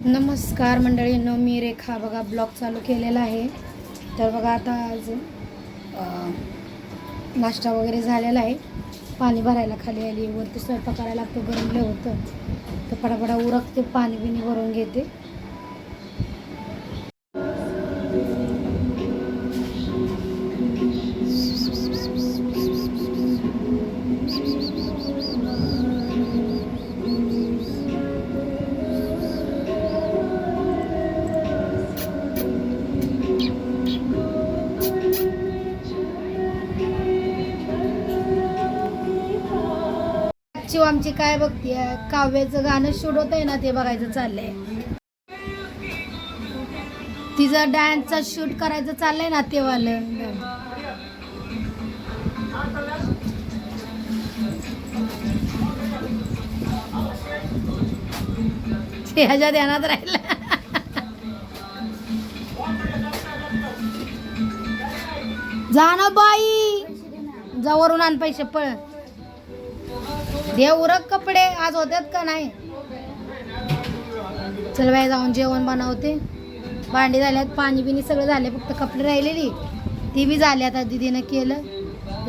नमस्कार मंडळींनो मी रेखा. बघा ब्लॉग चालू केलेला आहे. तर बघा आता आज नाश्ता वगैरे झालेला आहे. पाणी भरायला खाली आली वरती स्वयंपाक करायला लागतो गरमले होतं. तर पटापटा उरकते पाणी बिणी भरून घेते. आमची काय बघतीये? काव्याचं गाणं शूट होत आहे ना ते बघायचं चाललंय. तिचा डान्सचा शूट करायचं चाललंय ना ते वालं ते ह्याच्या ध्यानात राहिलं. जा ना बाई. जवळून आण पैसे पळ. दे उरक कपडे आज होतात का नाही? चल बाई जाऊन जेवण बनवते. भांडी झाल्यात पाणी बिणी सगळं झाले फक्त कपडे राहिलेली. ती बी झाली आता दीदीनं केलं.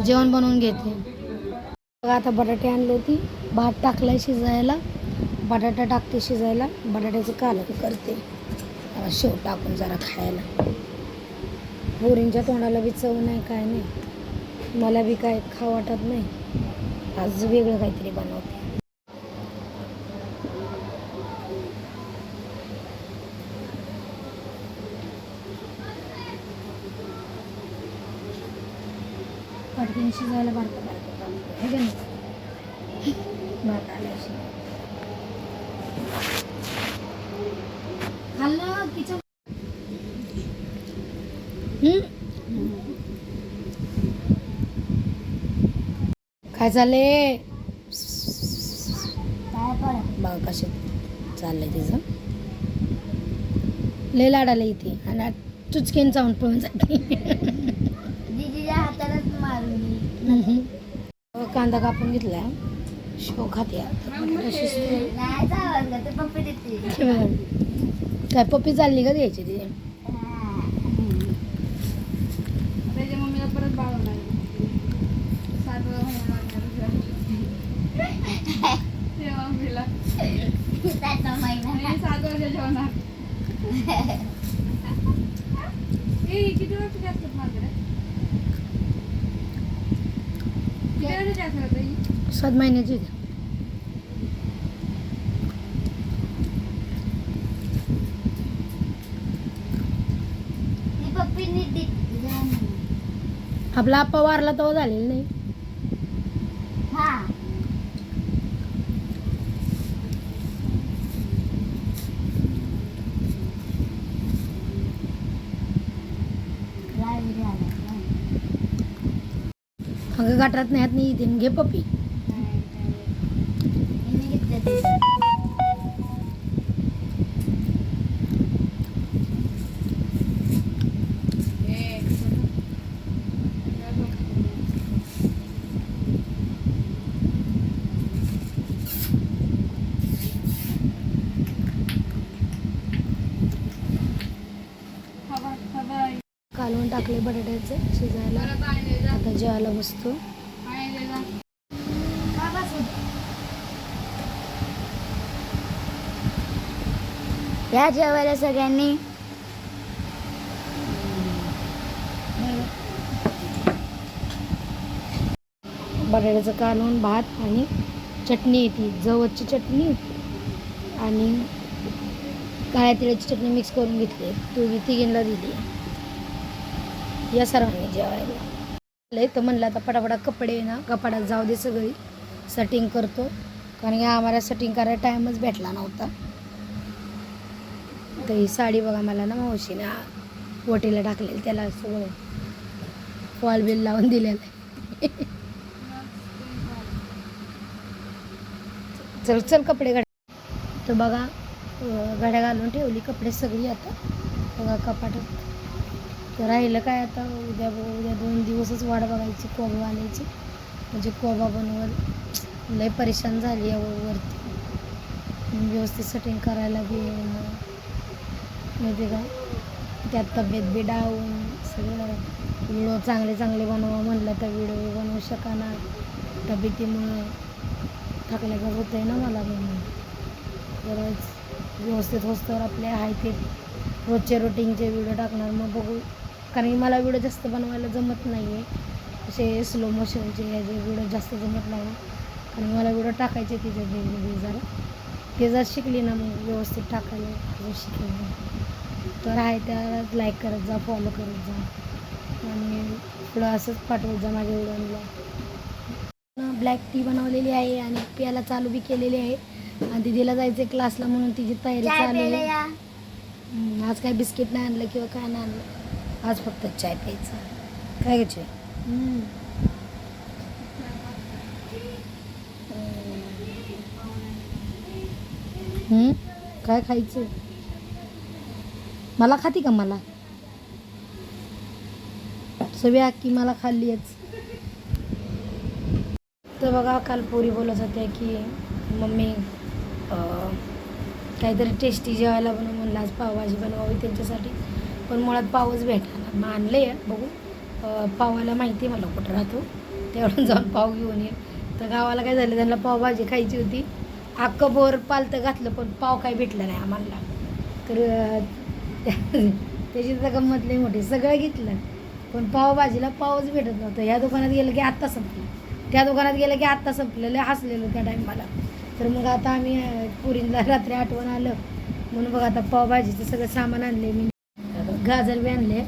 जेवण बनवून घेते. बघा आता बटाटे आणले होती. भात टाकलाय शिजायला. बटाटा टाकते शिजायला. बटाट्याचं कालक करते. शेव टाकून जरा खायला. पोरींच्या तोंडाला बी चव नाही काय नाही. मला बी काय खा वाटत नाही. आज वेगळं काहीतरी बनवते. पटकन शिजायला बारका बारका. हे का नाही भात आला शिजायला. खाल्लं की चव- हम्म? काय चालले बघा कसे चाललंय तिचं. लय लाडाला इथे आणि चुचकीन चावून पळून जाते. कांदा कापून घेतला. शो खाते काय पप्पी चालली का द्यायची ती? सात किती माझ्याकडे महिन्याची ती. ती आपला आप्पा वारला तेव्हा झालेला नाही अगं गटारात नाही हात नाही इथे. घे पप्पी नाही, नाही. मी घेतलं ते. कालवून टाकले बटाट्याचं शिजायला. आता जेवायला बसतो. या जेवायला सगळ्यांनी. बटाट्याचं कालवून भात आणि चटणी येते. जवळची चटणी आणि काळ्या तिळाची चटणी मिक्स करून घेतली. दोघी तिघींना दिली. या सर्वांनी जेवायला. लय तर म्हणलं आता पटापटा कपडे ना कपाडात जाऊ दे सगळी. सटिंग करतो. कारण की आम्हाला सटिंग करायला टाईमच भेटला नव्हता. तर ही साडी बघा मला ना मावशीने वटीला टाकलेली त्याला सगळं फॉल बिल लावून दिलेलं आहे. चल चल कपडे घड्या तर बघा घड्या घालून ठेवली कपडे सगळी आता. बघा कपाटात. तर राहिलं काय आता? उद्या उद्या दोन दिवसच वाट बघायची कोबा आणायची. म्हणजे कोबा बनवल लय परेशान झाली आहे वरती. व्यवस्थित सेटिंग करायला बी माहिती का? त्यात तब्येत बी डाऊन सगळं व्हिडिओ चांगले चांगले बनवा म्हणलं तर व्हिडिओ बनवू शकणार तब्येतीमुळे का होतं आहे ना मला म्हणून. जराच व्यवस्थित होस्तर आपले आहे ते. रोजचे रुटीनचे व्हिडिओ टाकणार मग बघू. कारण मला व्हिडिओ जास्त बनवायला जमत नाही आहे असे स्लो मोशनचे ह्याचे व्हिडिओ जास्त जमत नाही. कारण मला व्हिडिओ टाकायचे तिचे वेगवेगळे जरा. ते जर शिकली ना मग व्यवस्थित टाकायला शिकेल मी. तर आहे त्या लाईक करत जा फॉलो करत जा. आणि पुढं असंच पाठवत जा माझ्या व्हिडिओला ब्लॅक टी बनवलेली आहे आणि प्यायला चालू बी केलेली आहे. आणि दिदीला जायचं क्लासला म्हणून तिची तयारी चालू आहे. आज काय बिस्किट नाही आणलं किंवा काय नाही आणलं. आज फक्त चाय प्यायचं. काय घ्यायचे काय खायचं? मला खाती का मला? सगळी अक्की मला खाल्लीच तर बघा काल पोरी बोलत होत्या की मम्मी अं, काहीतरी टेस्टी जेवायला बनव म्हणलं. आज पावभाजी बनवावी त्यांच्यासाठी. पण मुळात पावच भेटला मग आणलं आहे बघू. पावाला माहिती आहे मला कुठं राहतो. तेवढं जाऊन पाव घेऊन ये. तर गावाला काय झालं त्यांना पावभाजी खायची होती. अख्खं बोर पालतं घातलं पण पाव काय भेटलं नाही आम्हाला. तर त्याची तर गंमत लई मोठी सगळं घेतलं. पण पावभाजीला पावच भेटत नव्हतं. ह्या दुकानात गेलं की आत्ता संपलं. त्या दुकानात गेलं की आत्ता संपलेलं हसलेलं त्या टायमाला तर मग आता आम्ही अं, पुरीला रात्री आठवण आलं. म्हणून बघ आता पावभाजीचं सगळं सामान आणले मी. गाजर बी आणले.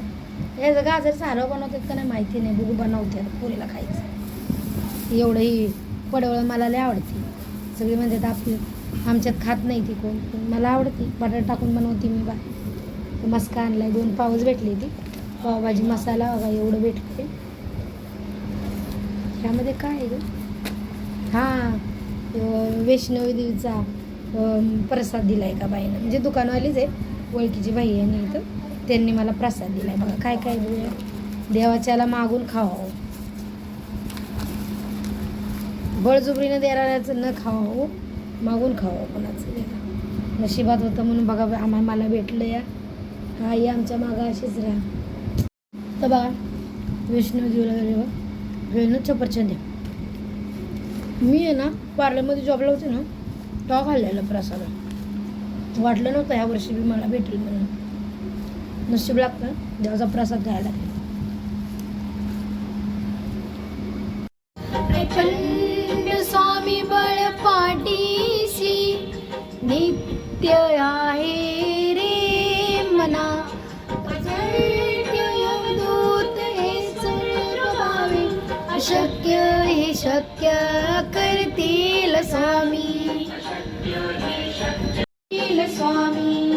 याचं गाजर सारं बनवतात का नाही माहिती नाही. बघू बनवते पुरीला खायचं. एवढंही पडवळ मला लय आवडते. सगळी म्हणतात आपली आमच्यात खात नाही ती कोण पण मला आवडते. बटाटा टाकून बनवते मी बा. मस्का आणलाय दोन पावच भेटली ती. पावभाजी मसाला बघा एवढं भेटते ह्यामध्ये काय आहे गं? हां वैष्णवी देवीचा प्रसाद दिला आहे का बाईनं? म्हणजे दुकानवालीच आहे ओळखीची बाई आहे नाही इथं. त्यांनी मला प्रसाद दिला आहे बघा काय काय देऊया देवाच्याला मागून खावावं. बळजुबरीनं देणाऱ्याचं न खावावं मागून खावं कोणाचं नशिबात होतं म्हणून बघा आम्हाला मला भेटलं या. आई आमच्या मागं अशीच राहा. तर बघा विष्णू देवीला गेले चपरचंद मी आहे ना पार्लरमध्ये जॉबला होते ना तो खाल्लेला प्रसाद. वाटलं नव्हतं ह्या वर्षी बी मला भेटेल म्हणून. नशीब लागतं देवाचा प्रसाद घ्यायला. स्वामी बळ पाठीशी नित्य आहे रे मना. दूत हे सर्व भावे अशक्य हे शक्य करतील स्वामी. करतील स्वामी.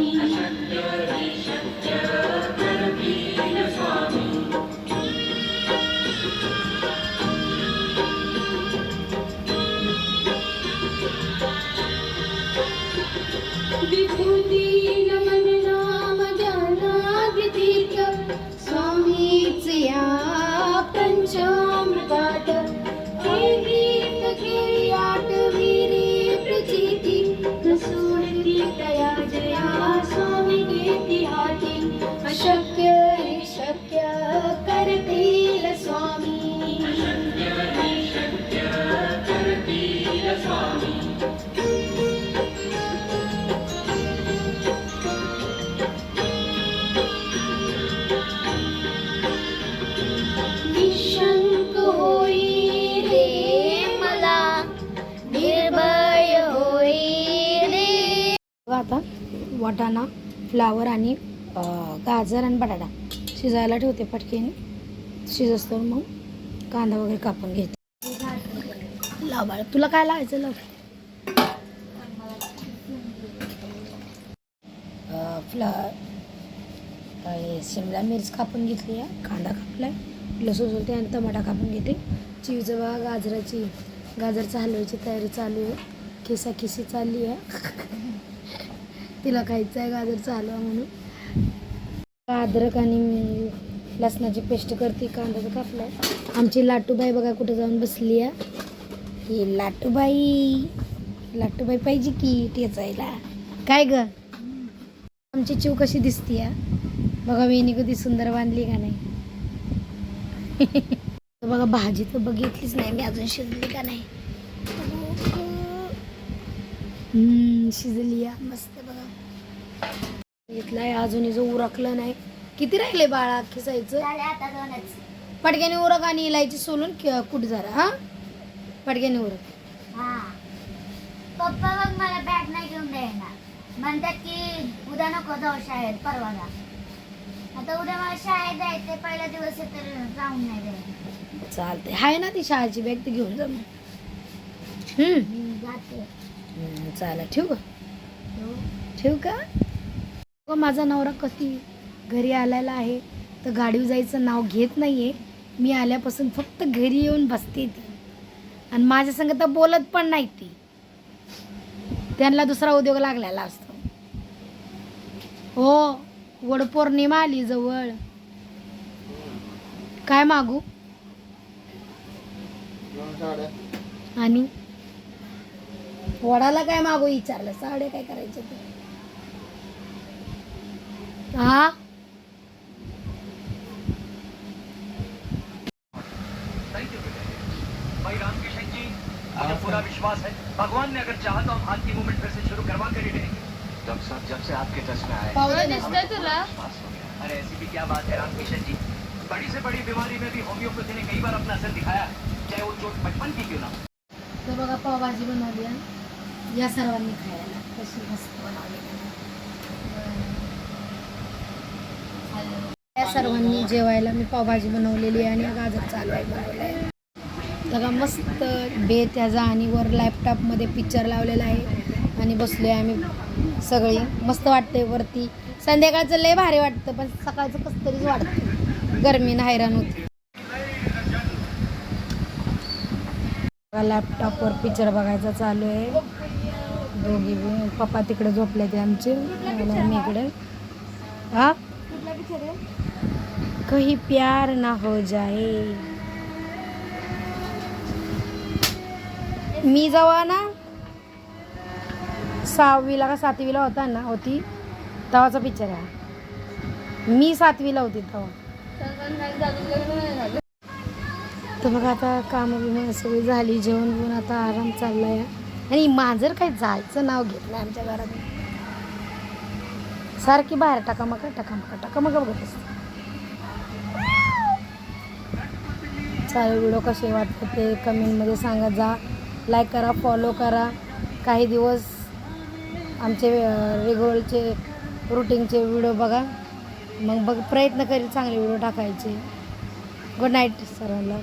वाटाणा फ्लावर आणि गाजर आणि बटाटा शिजायला ठेवते पटकेने शिजस्तोवर मग कांदा वगैरे कापून घेते. लाव बाळ तुला काय लावायचं लाव. फ्ला शिमला मिरच कापून घेतली आहे. कांदा कापलाय लसूण सोलते आणि टमाटा कापून घेते. चिवचं बघा गाजराची गाजरचं हलवायची तयारी चालू आहे. खिसा खिसी चालली आहे. तिला खायचं आहे गाजर हलवा म्हणून. अद्रक आणि लसणाची पेस्ट करते कांदा कापला आमची लाटूबाई बघा कुठं जाऊन बसली आहे. ही लाटूबाई लाटूबाई पाहिजे की टेचायला काय ग? आमची चिव कशी दिसती या बघा वेणी कधी सुंदर बांधली का नाही? बघा भाजी तर बघितलीच नाही मी अजून शिजली का नाही? शिजली या मस्त बघा. घेतलाय अजून जो उरकलं नाही. किती राहिले बाळा झाले आता दोनच. पटक्याने उरक आणि इलायची सोलून कि- कुठ जरा हा? पटक्याने उरक. हा. पप्पा मग मला बॅग नाही घेऊन द्यायला म्हणतात की उद्या नको जाऊ शाळेत परवा जा. आता उद्या मला शाळेत जायचं पहिला दिवस आहे तर जाऊन नाही द्यायला चालते हाय ना ती शाळेची बॅग तर घेऊन जा मग. हम्म. मी जाते. हम्म, चालेल. ठेवू का. ठेवू का? व माझा नवरा कधी घरी आलेला आहे तर गाडीवर जायचं नाव घेत नाहीये. मी आल्यापासून फक्त घरी येऊन बसते ती. आणि माझ्या संग तर बोलत पण नाही ती. त्यांना दुसरा उद्योग लागलेला असतो. हो वडपौर्णिमा आली जवळ. काय मागू? आणि? वडाला काय मागू विचारलं? साडे काय करायचं ते हा। थैंक यू भाई जी मुझे पूरा विश्वास है। भगवान ने अगर चाहा तो हम हाथ की मूवमेंट फिर से शुरू करवा कर ही देंगे डॉक्टर साहब जब से आपके टच में आए पाहू दे ना. विश्वास अरे ऐसी भी क्या बात है रामकिशन जी। बड़ी से बड़ी बीमारी में भी होम्योपैथी ने कई बार अपना असर दिखाया। है चाहे वो चोट बचपन की क्यों ना हो। तर बघा पावभाजी बनवली आहे. या सर्वांनी खायला कशी मस्त बनवली या सर्वांनी जेवायला मी पावभाजी बनवलेली आहे आणि गाजर चालू आहे बनवलं आहे. बघा मस्त बे त्याचा आणि वर लॅपटॉपमध्ये पिक्चर लावलेला आहे. आणि बसलो आहे आम्ही सगळी. मस्त वाटते वरती. संध्याकाळचं लय भारी वाटतं पण सकाळचं कसं तरीच वाटतं. गरमीनं हैराण होते. लॅपटॉपवर पिक्चर बघायचा चालू आहे. दोघी पप्पा तिकडे झोपले ते आमचे मी इकडे हा? कहीं प्यार ना हो जाए। मी जेव्हा ना सहावीला का सातवीला होता ना होती तेव्हाचा पिक्चर आहे. मी सातवीला होती तेव्हा. तर मग आता कामं बिमं सगळी झाली जेवण बिवून आता आराम चाललाय. आणि मांजर काही जायचं नाव घेतलं आमच्या घरात. सारखी बाहेर टाका मग टाका मग टाका मग बघत असते चालेल व्हिडिओ कसे वाटतात ते कमेंटमध्ये सांगा. जा लाईक करा फॉलो करा. काही दिवस आमचे रेग्युलरचे रुटीनचे व्हिडिओ बघा. मग बघ प्रयत्न करेल चांगले व्हिडिओ टाकायचे. गुड नाईट सर्वांना.